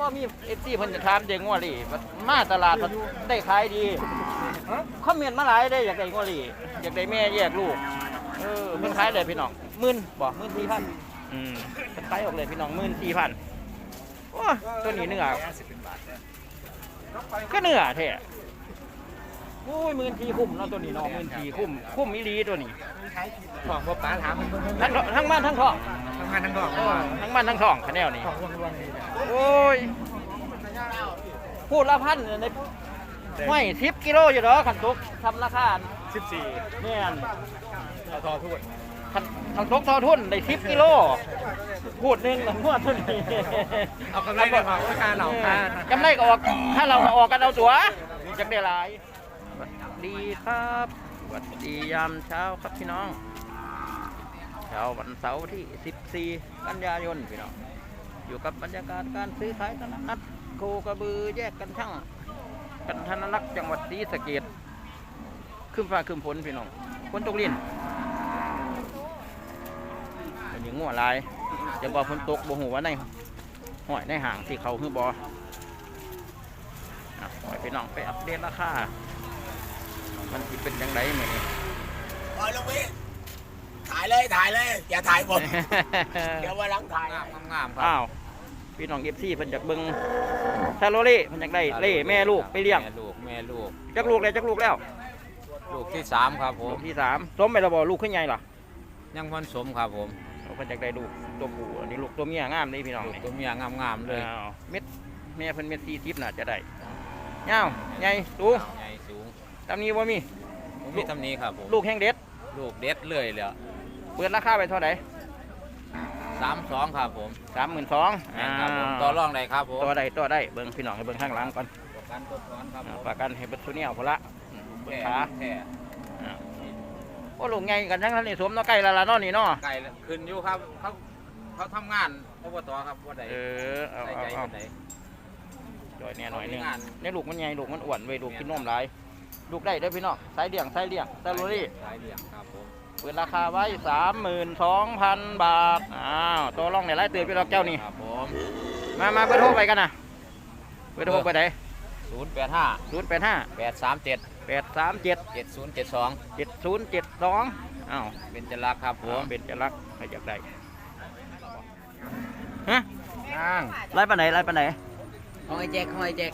ว่ามีเอฟซีเพิ่นจะถามเด็กงวลีมาตลาดมันได้ขายดีคอมเมนต์มาหลายได้อยากได้งวลีอยากได้แม่แยกลูกเออเพิ่นขายได้พี่น้องหมื่นบ่หมื่นสี่พันอืมเพิ่นขายออกเลยพี่น้องหมื่นสี่พันโอ้ตัวนี้เนื้อก็เนื้อแท้ โอ้ยหมื่นสี่คุ้มเนาะตัวนี้เนาะหมื่นสี่คุ้มคุ้มอีหลีตัวนี้ของพ่อป้าถามมันเพิ่นทั้งทั้งบ้านทั้งทองทำงานทั้งดอกเออทั้งบ้านทั้งทองคะแนนนี้ของรวงๆนี่โอ้ยพูดละพันเนี่ยในไม่สิบกิโลอยู่เด้อขันตุกทำราคาสิบสี่เนี่ยเอาทอพูดขันขันตุกทอทุนได้สิบกิโล พูดหนึ่งหนึ่งหัวทุนนี่เอากำไรไปของราคาเหล่าค่ากำไรก็ออก ถ้าเราออกกันเอาตัวจักได้หลายสวัส ดีครับ สวัสดียามเช้าครับพี่น้อง เช้าวันเสาร์ที่ 14 กันยายนพี่น้อง อยู่กับบรรยากาศการซื้อขายตลาดนัดโคกระบือแยกกันช่าง กันธนลักษณ์จังหวัดศรีสะเกดขึ้นฟ้าขึ้นฝนพี่น้องฝนตกลินเป็นอย่างงัวลาย จะบอกฝนตกบ่หูว่าในห้อยในห่างที่เขาคือบออะปล่อยพี่น้องไปอัปเดตราคา มันสิเป็นยังไงเหมือนนี้เออลุงพี่ถ่ายเลยถ่ายเลย อย่าถ่ายผม เดี๋ยววันหลังถ่ายงามงามๆครับอ้าวพี่น้องเอฟซีเพิ่นจากเบิ่งซาโลเล่เพิ่นจากได้เล่แม่ลูกไปเลี้ยงแม่ลูกแม่ลูกจักลูกแล้วจักลูกแล้วลูกที่สามครับผลูมกที่สามสมไปแล้วบ่ลูกขึ้นใหญ่ล่ะยังพันสมครับผมเพิ่นจากได้ลูกตัวผู้อันนี้ลูกตัวเมียงามเลยพี่น้องลูกนี่ตัวเมียงามๆเลยอ้าวเม็ดแม่เพิ่นเม็ด40น่าจะได้ยาวใหญ่สูงใหญ่สูง ตามนี้บ่มี ผมมีตำหนี้ครับผมลูกแห้งเด็ด ลูกเด็ดเลยเลยเปิดราคาไปเท่าไหร่สามสองครับผม32,000แม่นครับผมต่อรองได้ครับผมตัวใดตัวได้เบิ่งพี่น้องให้เบิ่งข้างหลังก่อนประกันตัวร้อนครับผอ่ามประกันให้เบิ่งตัวเนี้ยพุ่นละอืมเบิ่งแท้ขาแท้อ่าโอ้ลูกใหญ่กันทั้งนั้นนี่สมเนาะใกล้และละเนาะนี่เนาะไก่ขึ้นอยู่ครับเขาเขาทำงานอบตครับว่าใดเออเอาใส่เอาใจเอาว่าใดจอยแน่หน่อยหนึงเอาไปงานเนี่ยลูกมันใหญ่ลูกมันอ้วนเว้ยลูกกินนมหลาย ลูกได้เด้อพี่น้องสายเดี่ยงสายเดี่ยงซาลูรี่ สายเหลี่ยมครับผมเปิดราคาไว้สามหมื่นสองพันบาท อ้าว ตัวร่องเนี่ยไล่เตือนพี่ดอกเจ้านี่ ครับผม มา มาเบอร์โทรไปกันนะเบอร์โทรไปไหนศูนย์แปดห้าศูนย์แปดห้าแปดสามเจ็ดแปดสามเจ็ดเจ็ดศูนย์เจ็ดสองเจ็ดศูนย์เจ็ดสองอ้าวเป็นจรักครับผหัวมเป็นจะรักใครอยากได้ ฮะนั่งไล่ปานไหนไล่ปานไหนของไอ้แจ็คของไอ้แจ็ค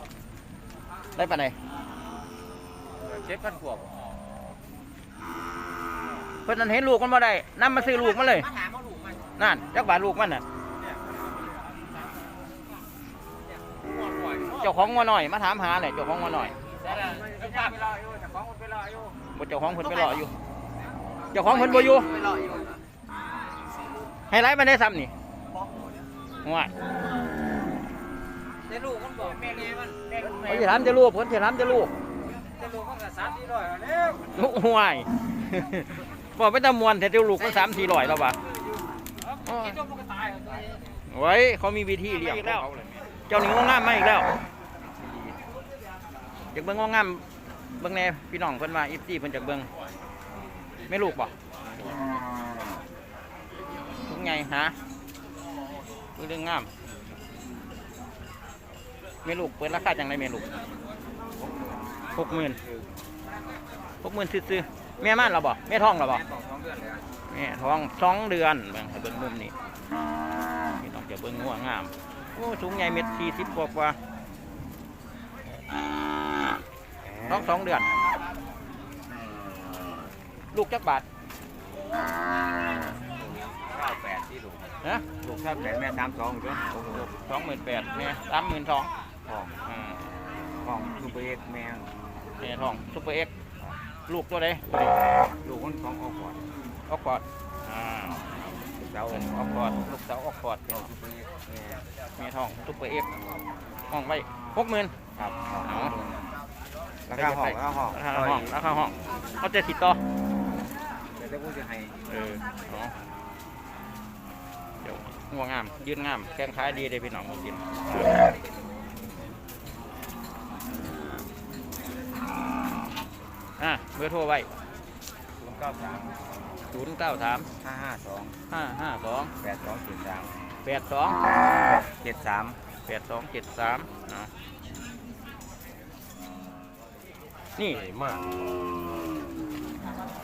ไล่ปานไหน เจ็ดพันขวบเพิ่นนั้นเห็นลูกมันมาได้นำมาซื้อลูกมันเลยนั่นจักบาทลูกมันน่ะเจ้าของงัวหน่อย มาถามหาเลยเจ้าของงัวหน่อยบ่เจ้าของเพิ่นไปรออยู่ เจ้าของเพิ่นบ่อยู่ให้ไล่มันได้ซ้ำนี่ง่ายแต่ลูกมันบอกแม่เลยมันแม่มันเขาจะถามจะลูกเพิ่นจะถามจะลูก แต่ลูกมันก็สามสี่ร้อยแล้วลูกห่วยบอกไปตะมวนแต่เจ้าลูกมันสามสี่ร้อยแล้วป่ะคิดว่ามันก็ตายไว้เขามีวิธีเลี้ยงของเขาเลยเจ้าหนิงงงามมาอีกแล้วอยากเบิ่งงงามเบิ่งแน่พี่น้องเพิ่นว่าอีซี่เพิ่นจากเบิ่งไม่ลูกป่ะลูกไงฮะลูกเรื่องงามไม่ลูกเปิดราคาจังไรไม่ลูก หกหมื่นหกหมื่นซื้อๆแม่ม่านเราบ่แม่ท้องเราบ่สองสองเดือนเลยแม่ท้องสองเดือนเบิ่งให้เบิ่งมุมนี้พี่น้องจะเบิ่งงัวงามโอ้สูงใหญ่เม็ดสี่สิบกว่ากว่าท้องสองเดือน ลูกจักบาทเก้าแปดที่ลูกนะลูกเก้าแปดแม่สามสองด้วยสองหมื่นแปดแม่สามหมื่นสองของอ่าของลูกเอกแม่ แม่ท้องซุปเปอร์เอ็กลูกตัวใดลูกมันของออกก่อนออกกอดอ่าเจ้าเอิ้นออกกอดลูกสาวออกกอดพี่น้องลูกเอกแม่แม่ท้องซุปเปอร์เอ็กห้องไว้หกหมื่นครับเอาราคาห้องราคาห้องราคาห้องราคาห้องเขาจะติดต่อเดี๋ยวกูจะให้เออเอาเดี๋ยวงัวงาม ยืนงามแข้งขาดีเลยพี่น้องมากิน อะเบอร์โทรไว้ศูนย์เก้าสาม0 9 3ห้าห้าสอง5 5 2แปดสองเจ็ดสาม8 2เจ็ดสามแปดสองเจ็ดสามเนาะนี่ใหญ่มาก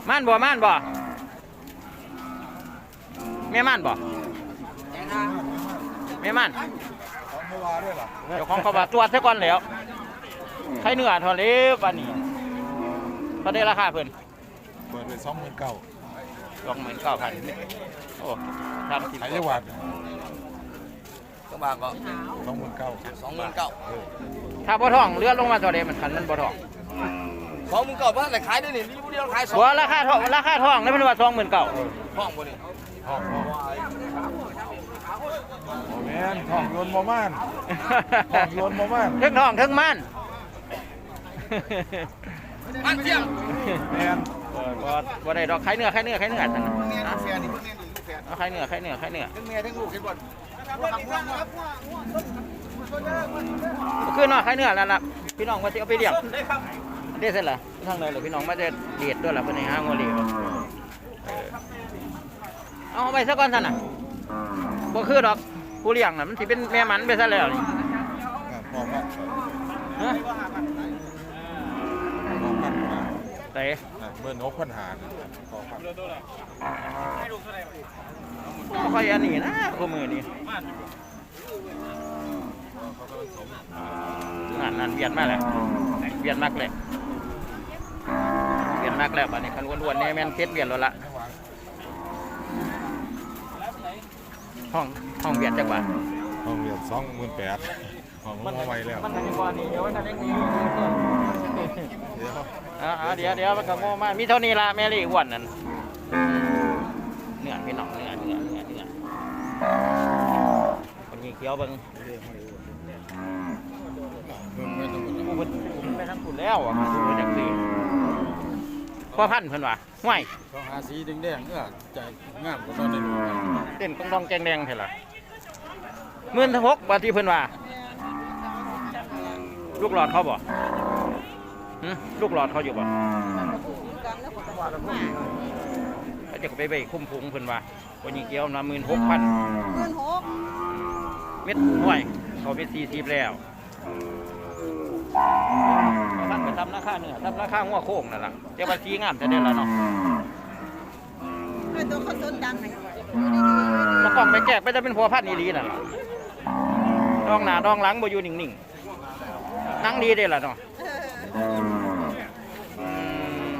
ม่านบ่ม่านบ่แม่ม่านบ่แม่ม่านเจ้าของเขาบาตรวจซะก่อนแล้วใครเนื้อเทอเลบันนี้ เขาได้ราคาเพิ่นเปิดไปสองหมื่นเก้าสองหมื่นเก้าพันโอ้ทำสิบขายได้หวัดก็บางก็สองหมื่นเก้าสองหมื่นเก้าถ้าบ่ท่องเลือดลงมาตัวเดมันคันมันบ่ท่องสองหมื่นเก้าเพราะอะไรขายได้นี่มีผู้เดียวขายสองบ่ราคาท่องราคาท่องนี่มันว่าสองหมื่นเก้าห้องบ่นี่ห้องห้องโอ้แม่นห้องโยนบ่ม่านห้องโยนบ่ม่านเทั้งท่องเทั้งม่าน อันเที่ยงแม่นบ่บ่บ่ได้ดอกไข่เนื้อไข่เนื้อไข่เนื้อซั่นน่ะนะแฟนนี่เพิ่งเรียหนึ่งแฟนเอาไข่เนื้อไข่เนื้อไข่เนื้อทั้งเมียทั้งลูกเห็นบ่ก็คือเนาะไข่เนื้อนั่นล่ะพี่น้องว่าสิเอาไปเลี้ยงได้เสร็จล่ะทางเลยเหรอพี่น้องมาจะเดียดด้วยล่ะเพิ่นให้หางัวเลี้ยงเออเอาไปซะก่อนซั่นน่ะบ่คือดอกผู้เลี้ยงน่ะมันสิเป็นแม่มันไปซะแล้วนี่ห้องละฮะ ห้องพันมาไสเมื่อนกพันหารห้องพันบ่ค่อยอันนี้นะคู่มือนี่นั่นนั่นเวียนมาแล้วเวียนมากเลยเวียนมากแล้วบัดนี้คันอ้วนๆแน่แม่นเพชรเวียนแล้วล่ะไม่หวังห้องห้องเวียนจังหวะห้องเรียนสองหมื่นแปดห้องลงมาไว้แล้วมันทันกว่านี้เดี๋ยวมันทันนี้เดี๋ยว อ่าเดี๋ยวเดี๋ยวมันก็โง่มากมีเท่านี้ละแม่ลี่อ้วนนั่นเนื้อพี่น้องเนื้อเนื้อเนื้อเนื้อคนนี้เคี้ยวเบิ่งเพิ่มไม่ต้องหมดผู้เพิ่นผมไปทั้งคุณแล้วอะมันดูจากสิพ่อพันธุ์เพิ่นว่าห่วยต้องหาสีแดงๆเออจะงามกว่าตอนนี้เต้นกองทองแกงแดงเท่าล่ะหมื่นหกบาทที่เพิ่นว่าลูกหลอดเขาบ่หึ ลูกหลอดเขาอยู่บ่เขาจะไปไปคุ้มพุงเพิ่นว่าวันนี้เกี่ยวนะหมื่นหกพันเงินหกเม็ดห่วยเขาเป็นสี่สิบแล้วท่านไปทำราคาเนื้อทำราคาหัวโค้งนั่นแหละเจ้าบัญชีงามแต่เดียวละเนาะไอ้ตัวเขาสนดังไหนแล้วกล้องไปแจกไปจะเป็นพัวพันธุ์อีหลีน่ะดองหน้าดองหลังบ่อยู่นิ่งๆนั่งดีเด้ล่ะเนาะอืม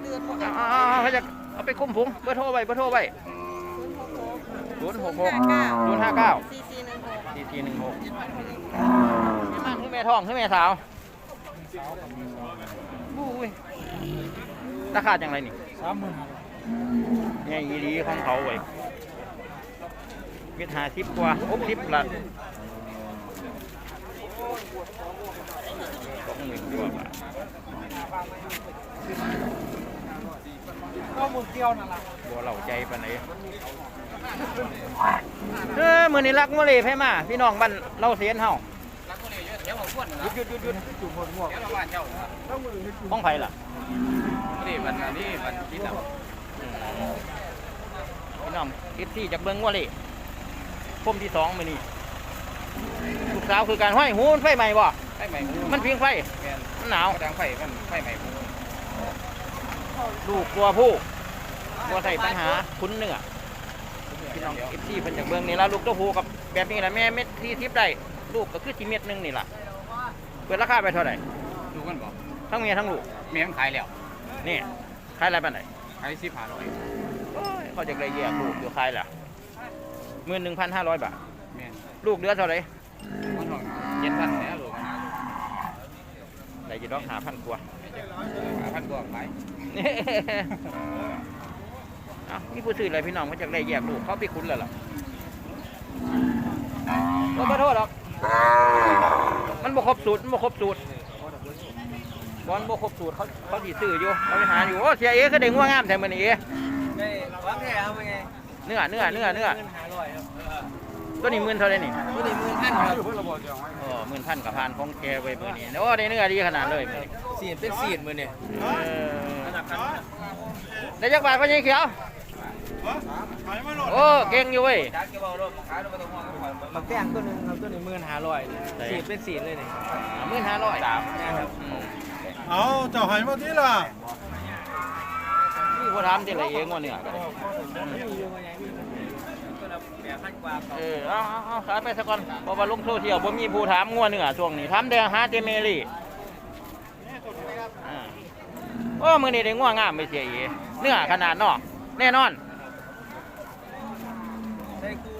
เดื อนหกเอาเขาจะเอาไปคุ้มพุงเบอร์โทรไว้เบอร์โทรไว้ศูนย์หกหกศูนย์ห้าเก้าสี่สี่หนึ่งหกสี่สี่หนึ่งหกแม่มันคือแม่ทองคือแม่สาวอุ้ยราคาจังไรนี่สามหมื่นเนี่ยยีดีของเขาไว้เวทหาสิบกว่าหกสิบละสองหมื่นกว่าบาท ก็มุกเกี่ยวนั่นแหละ บัวเหล่าใจปานไหนเออมือนี้รักมัวเลยไพ่มาพี่น้องบ้านเล่าเสียนเฮารักคนนี้เยอะเดี๋ยวผมพ่นหยุดหยุดหยุดหยุดเดี๋ยวบ้านเจ้าห้องไผ่ล่ะนี่มันนี่มันคิดอะพี่น้องเอฟซีจากเบิ้งว่าเลยพมที่สองมือนี้ลูกสาวคือการห้อยหูมันไฟใหม่บ่ไฟใหม่มันเพียงไฟแมนมันหนาวดังไฟมันไฟใหม่ลูกตัวผู้ ตัวใส่ปัญหาคุ้นเนื้อพี่น้องเอฟซีเพิ่นจากเบิ้งนี่ละลูกตัวผู้กับแบบนี้แหละแม่เม็ดที่ทิพได้ลูกก็คือจีเม็ดหนึงนี่ล่ะเปิดราคาไปเท่าไหร่ดูกันบอกทั้งเมียทั้งลูกเมียมันขายแล้วนี่ขายอะไรปันไหนขายสิบห้าร้อยโอ้ยเขาจะเลยแยกลูกอยู่ขายล่ะหมื่นหนึ่งพันห้าร้อยบาทแมนลูกเดือเท่าไหร่มันห้องเจ็ดพันแล้วลูกได้อยี่ดอกหาพันกว่าพันกว่าขาย เอ้านี่ผู้ซื้ออะไรพี่น้องเขาจะได้แยกลูกเขาไปคุ้นแล้วล่ะก็ขอโทษหรอกมันบ่ครบสูตรมันบ่ครบสูตรบอลบ่ครบสูตรเขาเขาสิซื้ออยู่เขาไปหาอยู่โอ้เสียเอคือเด็กว่างามแต่มื้อนี้เอได้วางแค่เอาไปไงเนื้อเนื้อเนื้อเนื้อเงินหาร้อยครับตัวนี้หมื่นเท่าไหร่นี่ตัวนี้หมื่นพันครับโอ้หมื่นพันกับพันของแกไว้มื้อนี้โอ้ได้เนื้อดีขนาดเลยมื้อนี้สีเป็นสีดมือเนี่ยเออได้จักบาทพ่อใหญ่เขียว โอ้เก่งอยู่เว้ยจ้าเก็บเอารถขายรถมาตรงห้องบักแตงตัวหนึงครับตัวนี้หมื่นห้าร้อยสีดเป็นสีดเลยนี่หมื่นห้าร้อยสามนะครับเอาเจ้าใหายมาที่ล่ะนี่ผู้ถามที่ไรเองว่าเนื้อก็ได้มีอยู่ว่าไงมีตัวละแปดพันกว่าครับเออเอาเอาเอาขายไปสักก่อนเพราะว่าลงโซเชียลผมมีผู้ถามงัวเนื้อช่วงนี้ถามแต่หาเจเมลี่อ่าโอ้มือนี้ได้งัวงามไม่เสียอีเนื้อขนาดเนอกแน่นอน ใส่กู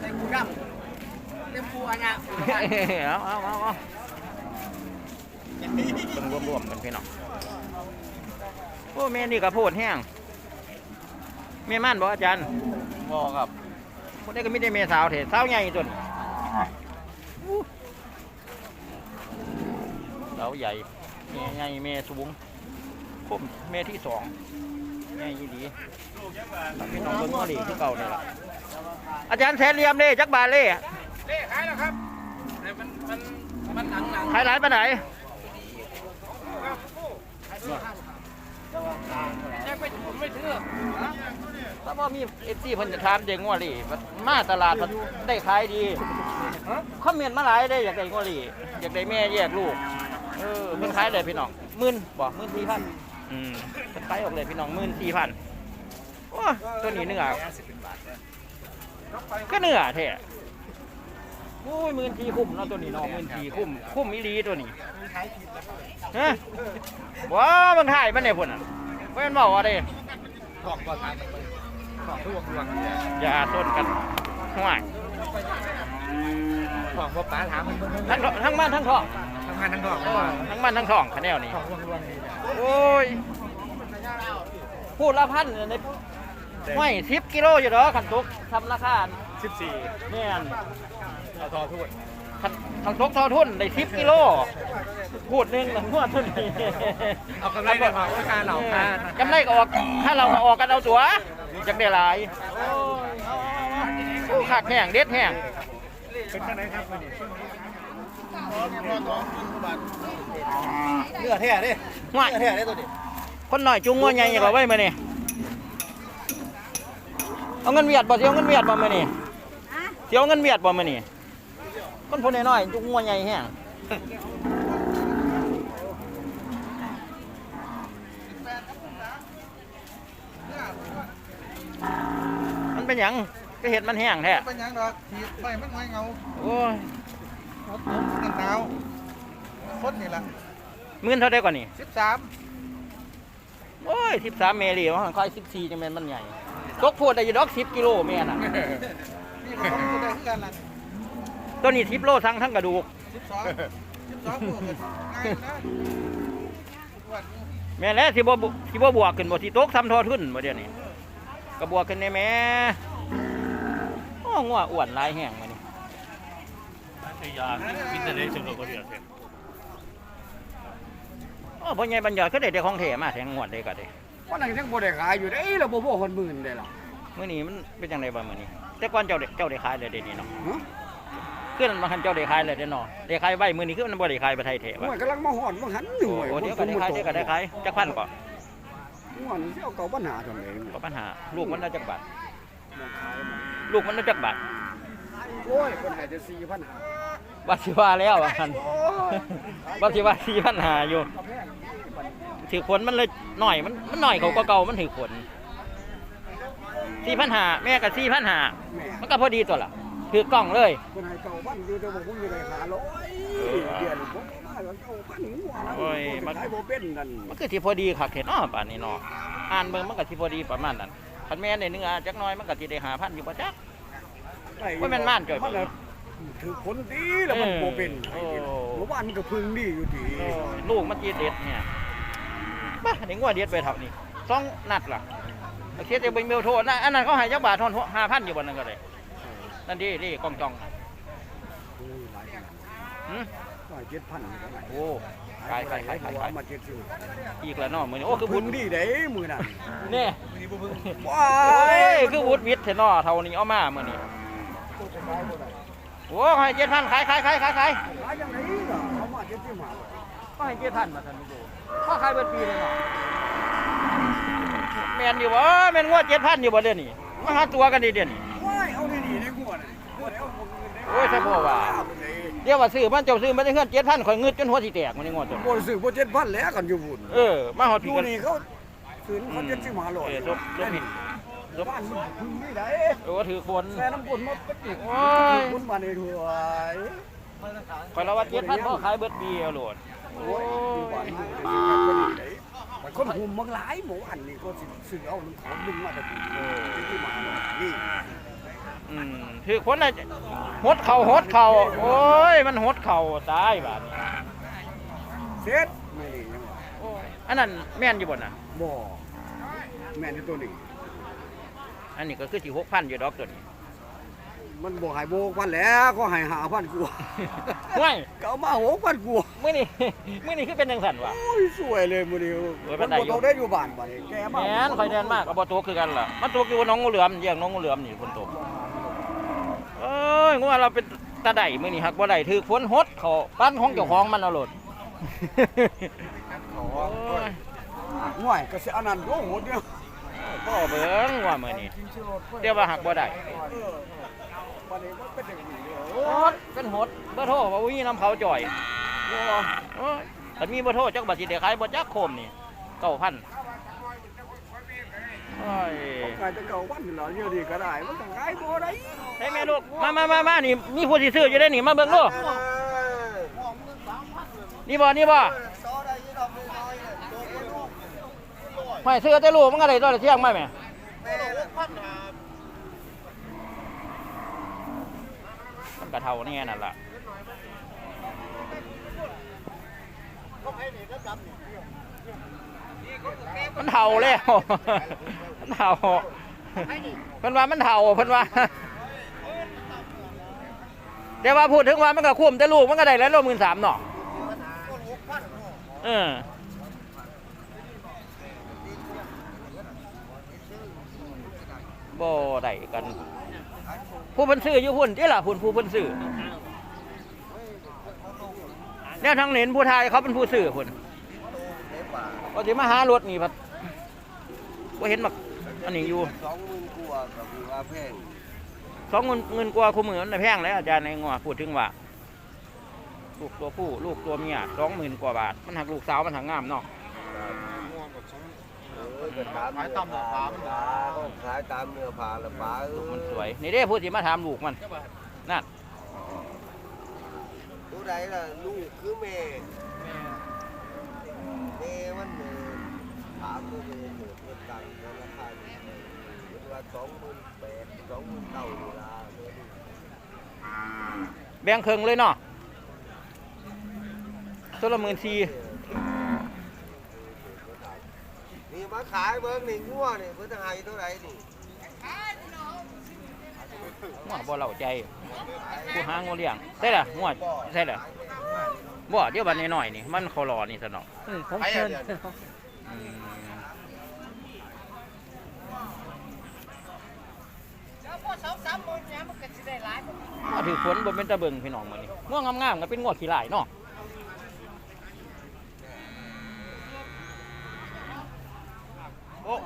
ใส่กู ดำเต็มกูอันเนี้ยเอาเอาเอาเอาต้องรวมๆกันพี่น้องโอ้แม่นี่กระโพดแห้งแม่ม่านบอกอาจารย์บ่ครับคนนี้ก็ไม่ได้เมสาวเถอะสาวใหญ่จนสาวใหญ่เมใหญ่เมสูงคมเมที่สองใหญ่ยี่ดี พี่น้องเบิ่งว่าดีที่เก่าเนี่ยล่ะอาจารย์แสนเหลี่ยมเล่จักบาทเล่เล่ขายแล้วครับแต่มันมันมันหนังหนังขายหลายปานไหนยังไม่ผมไม่ซื้อถ้าว่ามีเอฟซีเพิ่นจะถามเด็กงวลีมาตลาดมันได้ขายดีคอมเมนต์มาหลายได้อยากได้งวลีอยากได้แม่แยกลูกเออเพิ่นขายเลยพี่น้องหมื่นบ่หมื่นสี่พันอืมเพิ่นขายออกเลยพี่น้องหมื่นสี่พัน โอ้ตัวนี้เนื้อก็เนื้อแท้โอ้ยหมื่นสี่คุ้มเนาะตัวนี้เนาะหมื่นสี่คุ้มคุ้มอีหลีตัวนี้ฮะว้าเบิ่งถ่ายมันเนี่ยพุ่นอะไม่นบอกว่าเด้บอกว่าขายบอกทุกวงอย่าต้นกันห่วยบอกว่าป้าถามมันเบิ่งทั้งทั้งบ้านทั้งท้องทำงานทั้งดอกทั้งบ้านทั้งท้องคะแนนนี่ของวงวงนี่โอ้ยพูดละพันใน ห้อยสิบกิโลอยู่เด้อขันตุกทำราคาสิบสี่เนี่ยเอาทอทุกขันขันตุกทอทุนได้สิบกิโลพูดหนึ่งหนึ่งหัวทุนนี่เอากำไรได้มาราคาเหล่าค่ากำไรก็ออก ถ้าเรามาออกกันเอาตัวจักได้หลายโอ้ยเอาเอาเอาโอ้ขาดแห้งเด็ดแห้งเป็นเท่าไหร่ครับวันนี้เนื้อแท้ดิห่วยเนื้อแท้ดิตัวนี้คนหน่อยจุงงัวใหญ่กว่าไว้มานี่ เอาเงินเวียดบ่เสียเงินเวียดบ่มานี่เสียเงินเวียดบ่มานี่คนพูดน้อยๆจุงงัวใหญ่แห้งมันเป็นหยังก็เห็ดมันแห้งแท้เป็นหยังดอกถีบไปมันไว้เงาโอ้ยรถผมกันหนาวคนนี่ล่ะหมื่นเท่าได้กว่านี่สิบสามโอ้ยสิบสามเมลีว่าค่อยสิบสี่จังแม่นมันใหญ่ ตกพูดได้อยี่ดอกสิบกิโลแม่น่ะ นี่ก็ต้องพูดได้คือกันล่ะตัวนี้สิบโลทั้งทั้งกระดูก สิบสองสิบสองบวกกันง่ายนะวันแม่นแล้วสิบ่บุสิบ่บวกขึ้นบ่สิตกทำทอทุนบ่เดี๋ยวนี้ก็บวกขึ้นได้แหม่โอ้งัวอ้วนหลายแห้งมานี่ยาพิจารณาชนก็เรียกเสร็จโอ้พ่อใหญ่บรรยายก็ได้ได้ของแท้มาแทงงวดได้ก็ได้ วันนั้นยังบ่ได้ขายอยู่เด้เราบ่พวกคนหมื่นได้หรอมื้อนี้มันเป็นจังไดบ่มื้อนี้ แต่ก่อนเจ้าได้เจ้าได้ขายเลยเดี๋ยวนี้เนาะคือนั้นบางคันเจ้าได้ขายเลยเด้อเนาะได้ขายไว้มื้อนี้คือมันบ่ได้ขายประเทศแท้ห่ว่ะวยกำลังมาหอดมาหันหน่วยโอ้เดี๋ยวก็ได้ขายเดี๋ยวก็ได้ขายจักพันก่อนห่วยเจ้าเก่าปัญหาทำเองก็ปัญหาลูกมันน่าจักบาทลูกมันน่าจักบาทโอ้ยคนไหนจะสี่พันหาว่าสิว่าแล้วว่าคันว่าสิว่าสี่พันหาอยู่ ถือขนมันเลยหน่อยมันมันหน่อยเขาก็เก่ามันถือขนสี่พันหาแม่กับสี่พันหาแม่มันก็พอดีตัวละถือกล่องเลยคนไหนเก่าพันอยู่แต่บอกผมอยู่ในขาร้อยเดือนผมมาแล้วเก่าพันหัวแล้วขายบ่เป็นนั่นมันคือที่พอดีคักเห็นอ้อป่านนี้เนาะอ่านเบิ่งมันก็ที่พอดีประมาณนั้นคันแม่ในเนื้อจักหน้อยมันก็ที่ได้หาพันอยู่ประจักว่าแม่นม่านจ่อยบ่มันถือผลดีแล้วมันบ่เป็นโอ้หมู่บ้านมันก็พึ่งดีอยู่ดีโอ้ยลูกมันจีเด็ดเนี่ย บ้าเด็กว่าเด็ดไปเท่านี้สองนัดล่ะโอเคจะเป็นเมลโทษนะอันนั้นเขาให้จักบาททอนห้าพันอยู่บนนั้นก็เลยนั่นดีดีกองจองโอ้ยหลายขนาดหืมหลายเจ็ดพันก็ได้โอ้ขายขายขายขายขายมาเจ็ดสิบอีกแล้วเนาะมือนี้โอ้คือบุพึ่ญงดีเด้มือนั่นเนี่ยว้าโอ้ยยคือวุฒวิทย์เทนอเท่านี้เอามามือนี้โอ้ให้เจ็ดพันขายขายขายขายขายขายยังไงล่ะเขามาเจ็ดสิบห้า ก็ให้เจ็ดพันมาทันดูพ่อขายเบิดปีเลยเนาะแมนอยู่บ่แมนงวดเจ็ดพันอยู่บ่เดือนนี้มาหาตัวกันดีเดือนนี้ว้ายเอาดีๆในหัวน่ะหัวเอาหมดเงินได้บ่ว่าเดี๋ยวว่าซื้อมันเจ้าซื้อมันได้เฮือน7,000ข่อยงึดจนหัวสิแตกมันนี่งอจนบ่ซื้อบ่เจ็ดพันแล้วกันอยู่บุญเออมาฮอดอพี่ยู่กันนี่เขาซื้อเขาเจ็ดสิบห้าร้อยเออลบลบผิดลบบ้านมึงพึ่งนี่ได้โอ้ถือบนแม่น้ำกลมาเป็นอีกโอ้ยคุณมาในถวยข่อยละว่า7,000พอขายเบิดปีเอาโลด โอ้ยอยู่บ้านมึงได้ก็ดีได้มันคนหุ่มมักหลายหมู่อันนี่ก็สิซื้อเอามันของมึงมาแต่ปีเออที่มานี่อืมถือคนน่ะหดเข่าหดเข่าโอ้ยมันหดเข่าตายบาดนี้เสร็จไม่นี่ยังว่าโอ้ยอันนั้นแม่นอยู่บ่น่ะบ่แม่นที่ตัวนี้อันนี้ก็คือสิ6,000อยู่ดอกตัวนี้ มันบ่ใหายโบกพันแล้วก็ใหายหาพันกว่าห้วยก็เอามาหกพันกว่ามื้อนี้มื้อนี้คือเป็นจังซั่นวะ โอ้ยสวยเลยมื้อนี้โอ้ยมัปานนใดอยู่บ่ต้องได้อยู่บ้านบัดนี้แกมาแม่นข่อยแดนมากก็บ่ตกคือกันล่ะมันตกอยู่หน้องงูเหลือมแยกหน้องงูเหลือมนี่ฝนตกเอ้ยงัวเราเป็นตาไดมื้อนี้ฮักบ่ได้ถือฝนหดเขาปั้นของเจ้าของมันเอาโลด โอ้ยห่วยก็สิอันนั้นโอ้โหเดียวบ่เบิ่งว่ามื้อนี้เดี๋ยวว่าฮักบ่ได้ เออ บัดนี้มันเป็นอย่างนี้เด้อหดเป็นหดเบอร์โทรว่าวิน้ำเขาจ่อยโอ้ยถ้ามีเบอร์โทรจักบัตรสิเดียขายบ่จักโคมนี่เก้าพันโอ้ยกายจะเก่าวันอยู่แล้วเยอะดีก็ได้มันก็ขายบ่ได้เฮ้ยแม่ลูกมามามามานี่มีผู้สิซื้ออยู่ได้นี่มาเบิ่งดูกนี่บ่นี่บ่ไม่ซื้อแต่ลูกมันก็ได้ตัวเที่ยงไหมแม่มัน กระเท่านี่นั่นแหละมันเท่าแล้วมันเท่าเพิ่นว่ามันเท่าเพิ่นว่าแต่ว่าพูดถึงว่ามันก็คุ้มแต่ลูกมันก็ได้แล้วโลหมื่นสามเนาะเออบ่ได้กัน ผู้เพิ่นซื้ออยู่พุ่นที่ล่ะพุ่นผู้เพิ่นซื้อเนี่ยทางเน้นผู้ไทยเขาเป็นผู้ซื้อพุ่นก็สิมาหารถนี่พัดบ่เห็นมักอันนี้อยู่สองหมื่นกว่ากับว่าแพงสองเงินเงินกว่าคู่มือมันน่ะแพงแล้วอาจารย์ในงัวพูดถึงว่าลูกตัวผู้ลูกตัวเมียสองหมื่นกว่าบาท มันหักลูกสาวมันหักงามเนาะ ขายตามเนื้อผาขายตามเนื้อผาละผาเอลูกมันสอวย นี่เด้พูดสิมาถามลูกมันนั่นตัวใดล่ะลูกคือแม่แม่มันเออถามตัวเองเงินตังค์ราคาเวลาสองหมื่นแปดสองหมื่นเก้าเวลาเนี่ยแบ่งครึ่งเลยเนาะตัวละหมื่นสี่ นี่ มาขายเบิ้งนี่งัวนี่เพิ่นจะให้เท่าไหร่นี่งัวบ่เล่าใจผู้หางูเลี้ยงใช่ล่ะงัวใช่ล่ะบ่เดี๋ยวบัดน้อยๆนี่มันเขารอนี่ซะเนาะผมเชิญอืมมาถือฝนบนเป็นตะเบิงพี่น้องมื้อนี้ง่วงงามๆก็เป็นง่วงขี้หลายเนาะ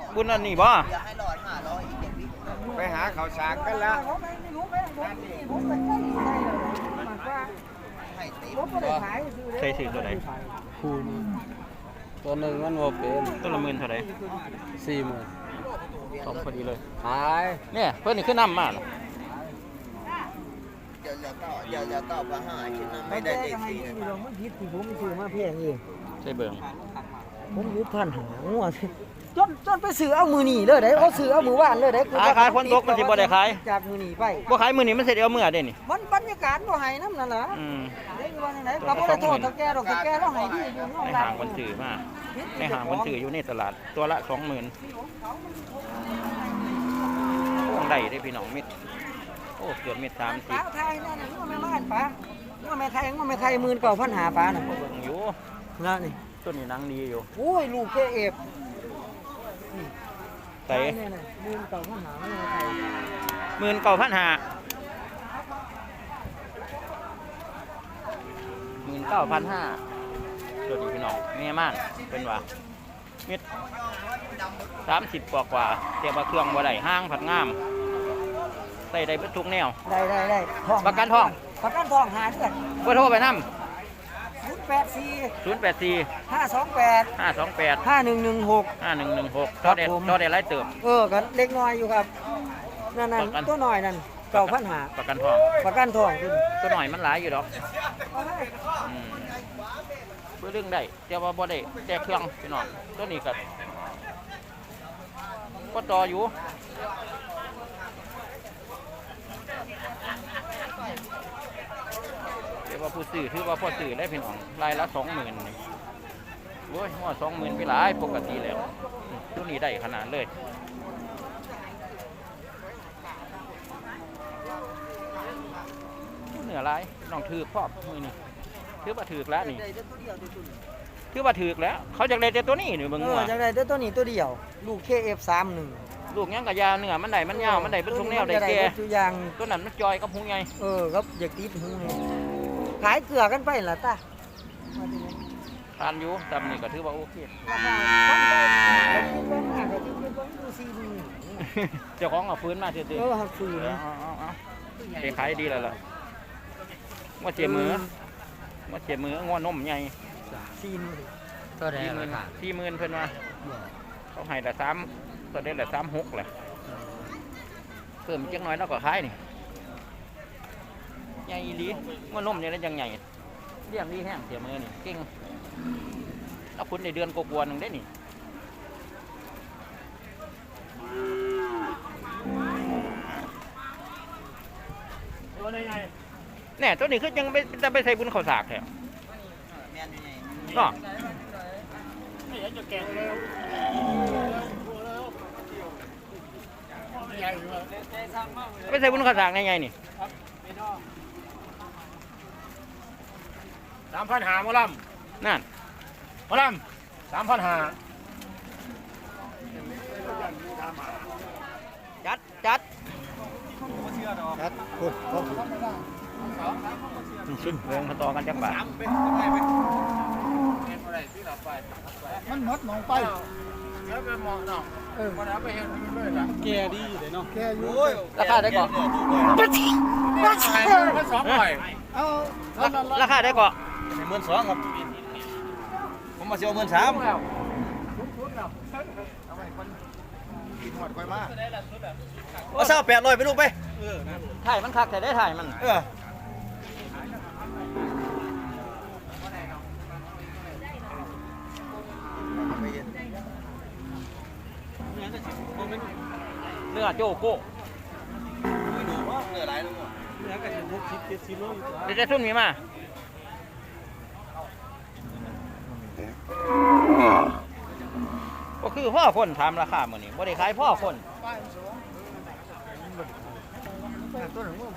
โอ้บุญอันนี้บ่ไปหาข้าวสารกันละใส่ซื้อตัวใดคูณตัวหนึ่งมันว่าเป็นตัวละหมื่นเท่าใดสี่หมื่นสองพอดีเลยหายเนี่ยเพิ่นนี่คือน้ำมาล่ะเดี๋ยวจะต่อเดี๋ยวจะต่อมาหาคิดนะไม่ได้ได้สี่ที่เราไม่คิดที่ผมซื้อมาแพงเองใส่เบิงผมยุบพันหาหัว จนจนไปซื้อเอามือหนีเลยได้เอาซื้อเอามือว่านเลยได้ขายขายคนตกมันสิบ่ได้ขาย จากมือหนีไปบ่ขายมื้อนี้มันเสร็จเอามื้อเด้นี่มันบรรยากาศบ่ให้น้ำนั่นล่ะอืมเด้อยู่ว่าไหนเราบ่ได้โทษตะแกดอกตะแกเราให้ดีอยู่น้องในรัห้างมันซื้อมาในห้างมันซื้ออยู่ในตลาดตัวละ20,000พวงได้เด้พี่น้องเม็ดโอ้เกือบเม็ดป้า30ไทยนั่นน่ะว่าแม่บ้านป้าว่าแม่ไทยว่าแม่ไทยหมื่นเก้าพันหาป้าน่ะเบิ่งอยู่นั่นนี่ตัวนี้หนังดีอยู่โอ้ยลูกแกเอฟ ใส่เนี่ยน่ะหมื่นเก้าพันหาแม่ไทยหมื่นเก้าพันห้าหมื่นเก้าพันห้าตัวนี้พี่น้องแม่ม่านเป็นว่าเม็ดสามสิบกว่ากว่าเตียบเครื่องบ่ได้ห้างผัดงามใส่ได้เบิดทุกแนว ได้ได้ได้ท้องประกันท้อง ประกันทองหาเดือนเบอร์โทรไปนำศูนย์แปดสี่084ห้าสองแปด528ห้าหนึ่งหนึ่งหก5116ครัต่อบได้ผม ต่อได้หลายเติบเออกันเล็กน้อยอยู่ครับ นั่นนั่นประกัน ตัวน้อยนั่นเก่าพันหาประกันทองประกันทองขึ้นตัวหน่อยมันหลายอยู่ดอกอืมเพื่อเรื่องได้แต่ว่าบ่ได้แต่เครื่องพี่น้องตัวนี้ก็ก็ต่ออยู่แต่ ว่าผู้ซื้อถือว่าพอซื้อได้พี่น้องรายละสองหมื่นนี่โอ้ยว่าสองหมื่นไปหลายปกติแล้วอืมตัวนี้ได้ขนาดเลยเหนือหลายน้องถือครอบมือนี่ถือว่าถือแล้วนี่ถือว่าถือแล้ว เขาอยากได้แต่ตัวนี้นี่เบิ่งเองัวอจากได้ตัวนี้ตัวเดียว ลูก KF31 ลูกยังกะยาเนื้อมันได้มันยาวมันได้เป็นทุงแนวได้แก่ตัวอย่างตัวนั้นมันจอยกับหูไงเออครับอยากติดหูนี่ ขายเกลือกันไปล่ะตาทานอยู่จำนี่ก็ถือว่าโอเคราคาคนได้คิดว่าน่าจะคิดว่าดูซีดีเจ้าของเอาฟื้นมาเถอะเออหักฝืนเอาเอาเอาเอาไปขายดีแล้วล่ะว่าเจียมือว่าเจียมืองอนมใหญ่ซีนสี่หมื่นสี่หมื่นเพิ่นว่าเขาให้แต่สามตัวเด็ดแต่สามหกแหละเพิ่มจังน้อยแล้วก็ขายนี่ ใหญ่อีหลีงอนมใหญ่แล้วยังใหญ่เลี้ยงดีแห้งเสียมือนี่เก่งแล้วคุณในเดือนกว่าๆหนึ่งได้นี่แน่ตัวนี้คือยังไปจะไปใส่บุญข้าวสากแถวเนาะไปใส่บุญข้าวสากได้ไงนี่ สามพันหาหมอลนั่นำหมอลำสามพันหาจัดจัดครับคุณพ่อขึ้นเรื่องมาต่อกันจักบาทมันหมดมองไป แล้วไปมองเนาะเออมันเอาไปเห็นเลยล่ะแกดีเลยเนาะแกอยู่ ราคาได้ก่อนมันสองหน่อยเอาราคาได้ก่อน หมื่นสองครับ ผมมาเสียวหมื่นสามว่าเศร้าแปดร้อยไปลูกไปถ่ายมันคักแต่ได้ถ่ายมันเออเนื้อโจโก้เหลือหลายแล้วเหลือกันหกสิบเจ็ดสิบโลอยู่ตัวเดี๋ยวจะทุ่มนมีมา ก็คือพ่อคนถามราคาเมื่อนี้บ่ได้ขายพ่อคนหนึ่งว่า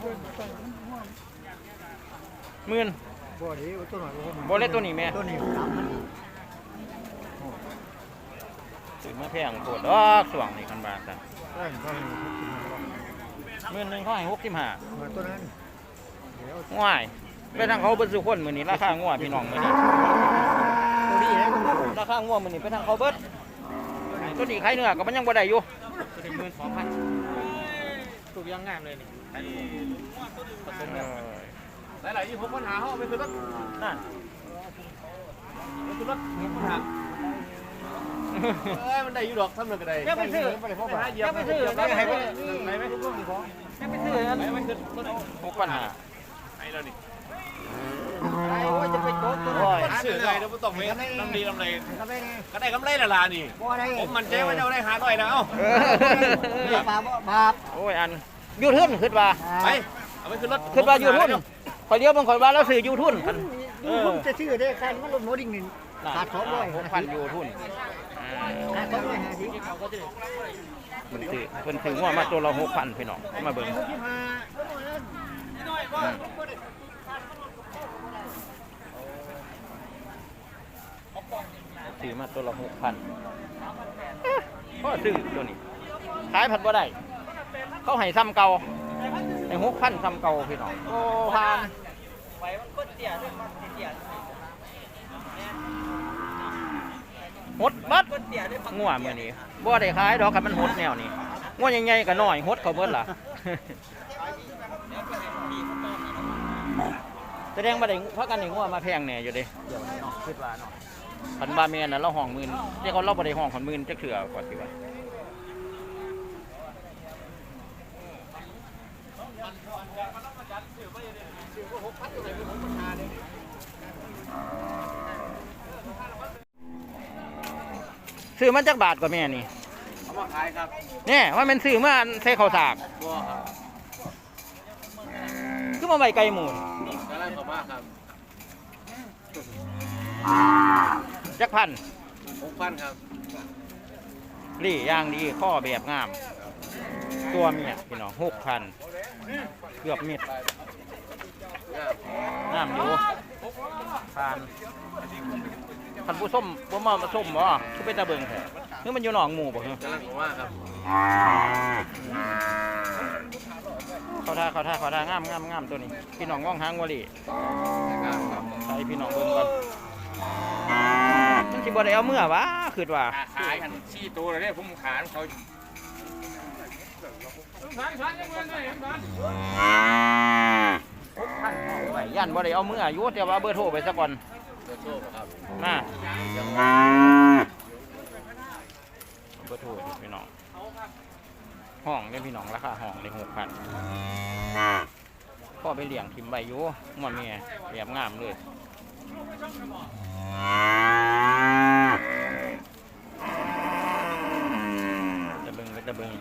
เมื่นบ่ดีตัวหน่อยบ่เล่นตัวนี้แม่ตัวนี้สามพันซื้อมาแพงโคตรดอกสว่างนี่คันบาทจ้ะได้ก็มีหมื่นหนึงเขาให้หกสิบห้าตัวนั้นง่ายไปทางเขาเบิดสุคนมือนี้ราคางัวพี่น้องมือนี้ตัวนี้ ราคางัวมื้อนี้ไปทางเขาเบิดตัวนี้ขายเนื้อก็มันยังบ่ได้อยู่หมื่นสองพันถูกยังงามเลยนี่เออหลายๆยี่หกพันหาเขาไปคือรถนั่นคือรถหกพันหาเอ้ยมันได้อยู่ดอกทำเรื่องก็ได้อย่าไปซื้อไปพ่ออย่าไปซื้ออย่าไปซื้อไหนไหมอย่าไปซื้ออันไหนไหมคือรถหกปัญหาไหนแล้วนี่ โอ้ยจะไปโกดตัวน้อยเสือเลยเดี๋ยวไม่ต้องไปลำดีลำไรก็ได้กำไรละลานี่บ่ได้ผมมันใจว่าจะได้หาหน่อยนะเอ้าบาปบาปโอ้ยอันยูทุนขึ้นว่าไปเอาไปขึ้นรถขึ้นว่ายูทุนคอยเดียวบางคนว่าเราซื้อยูทุนกันยูทุนจะชื่อได้ใครมันลดโมดิ่งหนึ่งขาดสองร้อยหกพันยูทุนขาดสองร้อยห้าสิบมันถือมันถือว่ามาตัวเราหกพันพี่น้องมาเบิ่ง ถือมาตัวละหกพันก็ซื้อตัวนี้ ขายผัดบ่ได้ เขาให้ซ้ำเก่าให้หกพันซ้ำเก่าพี่น้องโอ้พานหดบัดงัวมือนี้บ่ได้ขายดอกครับมันหดแนวนี้งัวใหญ่ๆก็น้อยหดเขาเบิดล่ะแสดงว่าได้เพราะกันนี่งัวมาแพงแน่อยู่เด้เดี๋ยวนี้เนาะคิดว่าเนาะ คันบาแม่นน่ะเราห้องหมื่นแต่เขาเราบ่ได้ห้องคนหมื่นจักเทื่อกว่าสิว่าซื้อมาจากบาทกว่าแม่นี่เอามาขายครับเนี่ยว่ามันซื้อมาใส่ข้าวสากบัวครับคือมาใบไก่หมูนกำลังเข้ามาครับ จักพันหกพันครับรี่ย่างดีข้อแบบงาม ตัวเมียพี่น้องหกพันเกือบมิดงามงามอยู่ผ่านพันผู้ส้มบ่มามาส้มบ่คือเป็นตาเบิงแท้คือมันอยู่หนองหมู่บ่คือกำลังเข้ามาครับเขาท่าเขาท่าเขาท่างามงามงามตัวนี้ พี่น้องง่องหางวลีงามครับใส่พี่น้องเบิ่งก่อน มันสิบ่ได้เอาเมื่อวะคิดว่าขายกันชี้ตัวเลยเนี่ยผมขายเขาไว้ยันบ่ได้เอามืออายุแต่ว่าเบอร์โทรไปซะก่อนตัวโซ่ครับมาเบอร์โทรอยู่พี่น้องห้องเนี่ยพี่น้องราคาห้องในหกพันพ่อไปเลี้ยงทิมใบอยู่มันเมียแบบงามเลย จะเบิ่งก็จะเบิ่ง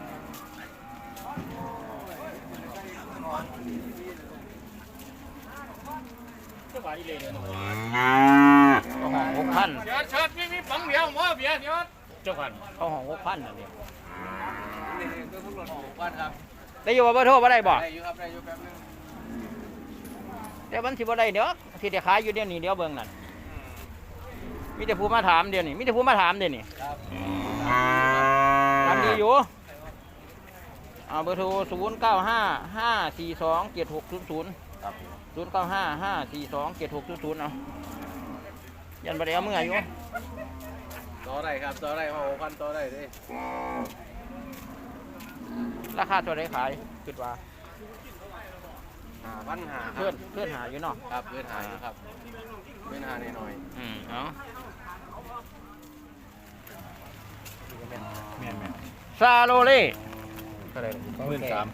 ก็ห้องหกพันเดี๋ยวเชิดมีมีปังเดียวหมอเบียร์เดี๋ยวเจ้าพันเขาห้องหกพันนั่นเนครับได้อยู่ว่เบอร์โทรบ่ได้บ่ ได้อยู่ครับได้อยู่แป๊บนึง เดี๋ยวมันสิบ่ได้เดี๋ยวที่เดี๋ยวขายอยู่เดี๋ยวนี้เดี๋ยวเบิ่งนั่นมีแต่ผู้มาถามเดี๋ยวนี้มีแต่ผู้มาถามเดี๋ยวนี้ครับถามดีอยู่เอาเบอร์โทรศูนย์เก้าห้าห้าสี่สองเจ็ดหกศูนย์ศูนย์ครับศูนย์เก้าห้าห้าสี่สองเจ็ดหกศูนย์ศูนย์เอายันบ่ได้เอาเมื่ออยู่ต่อได้ครับต่อได้หกพันต่อได้ดิราคาตัวได้ขายคิดว่า ห้าพันห้าคเพื่อรันบเพื่อนหาอยู่เนาะครับเพื่อนหาอยู่ครับเพื่อนหาหน่อยอืมเอาแม่นแม่นซาโลเล่เท่าไหร่หมื่นสาม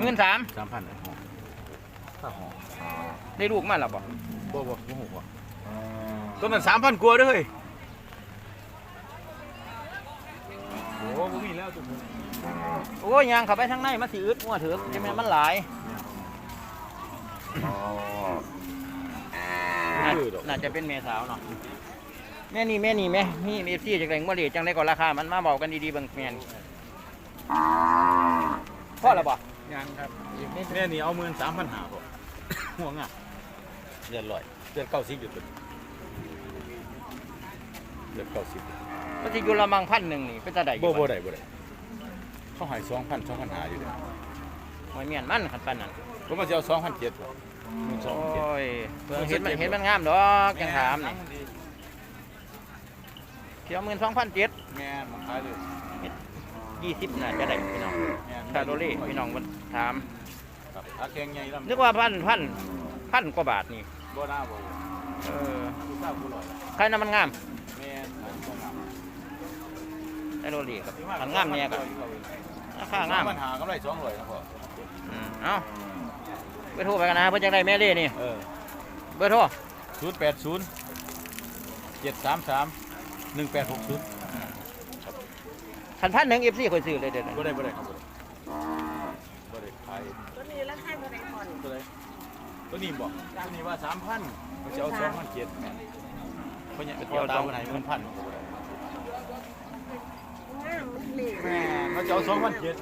เงินสามสามพันไอ้หอค่าหอได้ลูกมาแล้วบ่บ่บ่บ่หกว่ะต้นนั้นสามพันกว่าเด้วย โอ้ยยางเข้าไปทางในมันสิอึดงัวเถือกจะแม่นมันหลายน่าน่าจะเป็นเมสาวเนาะแม่นี่แม่นี่แม่นี่เอฟซีจังไรงัวเหลีจังไรก็ราคามันมาบอกกันดีๆเบางแมนพ่อละบ่ยังครับแม่นี่เอาหมื่นสามพันหาบ่ห่วงอะเดือนลอยเดือนเก้าสิบอยู่ตัวเดือนเก้าสิบมันสิอยู่ละมังพันหนึ่งนี่เป็นตาใดบ่บ่ได้บ่ได้ เขาใหายสองพันสองพันหาอยู่เด้อหอยเมียนมันขันปันนั่นผมมาจะเอาสองพันเจ็ดบ่หมื่นสโอองพันเจ็ด้ยเพิ่งเห็นมันเห็นมันงามดอกจังถามนี่เที่ยวหมื่นสองพันเจ็ดแม่นมันขายเลยยี่สิบน่าจะได้พี่น้องแม่นคาโดเล่พี่น้องมันถาม ครับอาแข็งใหญ่ลำนึกว่าพันพันพันกว่าบาทนี่บ่น่าบ่เออผู้สาวผู้ลอยใครน้ำมันงาม แม่นครับบ่งาม ไอโรลีกับมันงามเนี่ยกับราคางามมันหากำไรสองร้อยนะพ่ออืมเอ้าไปโทรไปกันนะเพื่อจะได้แม่เล่นี่เออเบอร์โทรศูนย์แปดศูนย์เจ็ดสามสามหนึ่งแปดหกศูนย์พันพันหนึ่งเอฟซีคนซื้อเลยเดี๋ยวนี้บ่ได้บ่ได้ครับบ่ได้บ่ได้ขายตัวนี้ราคาเท่าไหร่ก่อนตัวใดตัวนี้บอกตัวนี้ว่าสามพันเขาจะเอาสองพันเจ็ดเขาเนี่ยเขาเอาตามวันไหนเงินพัน งามมันเหลว แม่เขาจะเอาสองพันเจ็ด